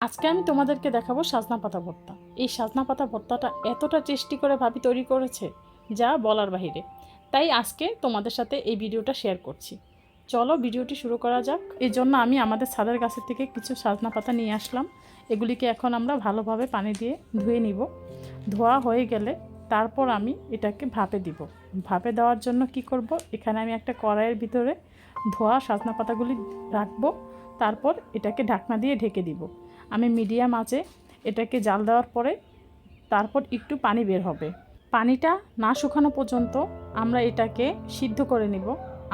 আজকে আমি তোমাদেরকে দেখাবো সাজনা পাতা ভর্তা। এই সাজনা পাতা ভর্তাটা এতটা টেস্টি করে ভাবি তৈরি করেছে, যা বলার বাহিরে। তাই আজকে তোমাদের সাথে এই ভিডিওটা শেয়ার করছি। চলো ভিডিওটি শুরু করা যাক। এই জন্য আমি আমাদের ছাদের গাছের থেকে কিছু সাজনা পাতা নিয়ে আসলাম। এগুলিকে এখন আমরা ভালোভাবে পানি দিয়ে ধুয়ে নিব। ধোয়া হয়ে গেলে তারপর আমি এটাকে ভাপে দিব। ভাপে দেওয়ার জন্য কি করব? এখানে আমি একটা কড়াইয়ের ভিতরে ধোয়া সাজনা পাতাগুলি রাখব। তারপর এটাকে ঢাকনা দিয়ে ঢেকে দিব। আমি মিডিয়াম আঁচে এটাকে জাল দেওয়ার পরে তারপর একটু পানি বের হবে। পানিটা না শুকানো পর্যন্ত আমরা এটাকে সিদ্ধ করে নিব।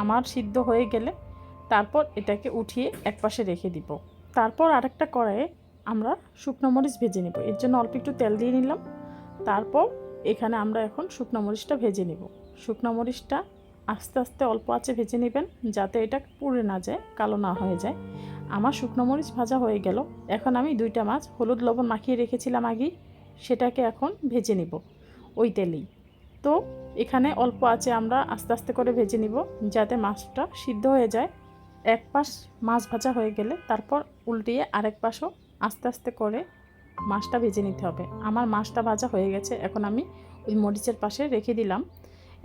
আমার সিদ্ধ হয়ে গেলে তারপর এটাকে উঠিয়ে একপাশে রেখে দিব। তারপর আরেকটা কড়াইয়ে আমরা শুকনো মরিচ ভেজে নিব। এর জন্য অল্প একটু তেল দিয়ে নিলাম। তারপর এখানে আমরা এখন শুকনো মরিচটা ভেজে নিব। শুকনো মরিচটা আস্তে আস্তে অল্প আঁচে ভেজে নেবেন যাতে এটা পুড়ে না যায়, কালো না হয়ে যায়। আমার শুকনো মরিচ ভাজা হয়ে গেল। এখন আমি দুইটা মাছ হলুদ লবণ মাখিয়ে রেখেছিলাম আগেই, সেটাকে এখন ভেজে নিব ওই তেলেই। তো এখানে অল্প আছে, আমরা আস্তে আস্তে করে ভেজে নিব যাতে মাছটা সিদ্ধ হয়ে যায়। এক পাশ মাছ ভাজা হয়ে গেলে তারপর উল্টিয়ে আরেক পাশও আস্তে আস্তে করে মাছটা ভেজে নিতে হবে। আমার মাছটা ভাজা হয়ে গেছে, এখন আমি ওই মরিচের পাশে রেখে দিলাম।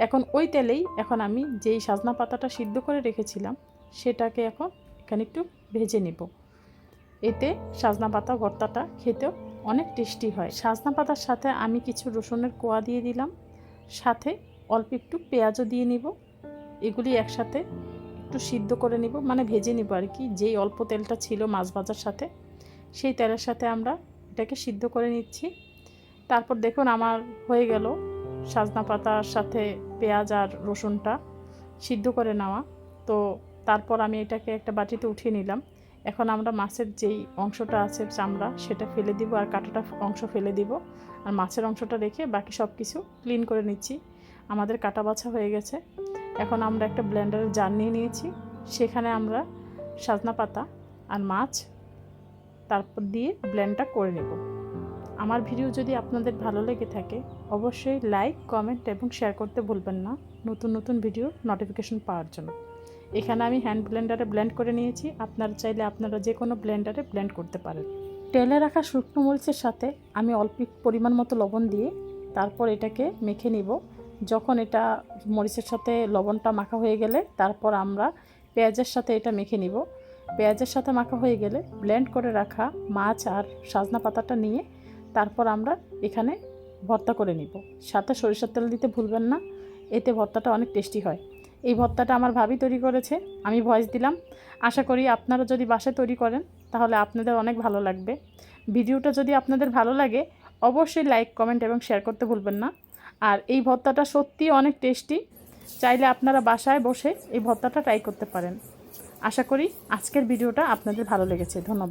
এখন ওই তেলেই এখন আমি যেই সাজনা পাতাটা সিদ্ধ করে রেখেছিলাম, সেটাকে এখন এখানে একটু ভেজে নেব। এতে সাজনা পাতা ভর্তাটা খেতেও অনেক টেস্টি হয়। সাজনা পাতার সাথে আমি কিছু রসুনের কোয়া দিয়ে দিলাম। সাথে অল্প একটু পেঁয়াজও দিয়ে নিব। এগুলি একসাথে একটু সিদ্ধ করে নিব মানে ভেজে নিব আর কি। যেই অল্প তেলটা ছিল মাছ ভাজার সাথে, সেই তেলের সাথে আমরা এটাকে সিদ্ধ করে নিচ্ছি। তারপর দেখুন আমার হয়ে গেল সাজনা পাতার সাথে পেঁয়াজ আর রসুনটা সিদ্ধ করে নেওয়া। তো তারপর আমি এটাকে একটা বাটিতে উঠিয়ে নিলাম। এখন আমরা মাছের যেই অংশটা আছে চামড়া, সেটা ফেলে দিব আর কাঁটাটা অংশ ফেলে দিব। আর মাছের অংশটা রেখে বাকি সব কিছু ক্লিন করে নিচ্ছি। আমাদের কাটা বাছা হয়ে গেছে। এখন আমরা একটা ব্লেন্ডারের জার নিয়ে নিয়েছি। সেখানে আমরা সাজনা পাতা আর মাছ তারপর দিয়ে ব্লেন্ডটা করে নেব। আমার ভিডিও যদি আপনাদের ভালো লেগে থাকে, অবশ্যই লাইক, কমেন্ট এবং শেয়ার করতে ভুলবেন না। নতুন নতুন ভিডিও নোটিফিকেশন পাওয়ার জন্য। এখানে আমি হ্যান্ড ব্লেন্ডারে ব্লেন্ড করে নিয়েছি। আপনারা চাইলে আপনারা যে কোনো ব্লেন্ডারে ব্লেন্ড করতে পারেন। তেলে রাখা শুকনো মরিচের সাথে আমি অল্প পরিমাণ মতো লবণ দিয়ে তারপর এটাকে মেখে নিব। যখন এটা মরিচের সাথে লবণটা মাখা হয়ে গেলে তারপর আমরা পেঁয়াজের সাথে এটা মেখে নিব। পেঁয়াজের সাথে মাখা হয়ে গেলে ব্লেন্ড করে রাখা মাছ আর সাজনা পাতাটা নিয়ে তারপর আমরা এখানে ভর্তা করে নিব। সাথে সরিষার তেল দিতে ভুলবেন না, এতে ভর্তাটা অনেক টেস্টি হয়। এই ভর্তাটা আমার ভাবি তৈরি করেছে, আমি ভয়েস দিলাম। আশা করি আপনারা যদি বাসায় তৈরি করেন, তাহলে আপনাদের অনেক ভালো লাগবে। ভিডিওটা যদি আপনাদের ভালো লাগে, অবশ্যই লাইক, কমেন্ট এবং শেয়ার করতে ভুলবেন না। আর এই ভর্তাটা সত্যি অনেক টেস্টি। চাইলে আপনারা বাসায় বসে এই ভর্তাটা ট্রাই করতে পারেন। আশা করি আজকের ভিডিওটা আপনাদের ভালো লেগেছে। ধন্যবাদ।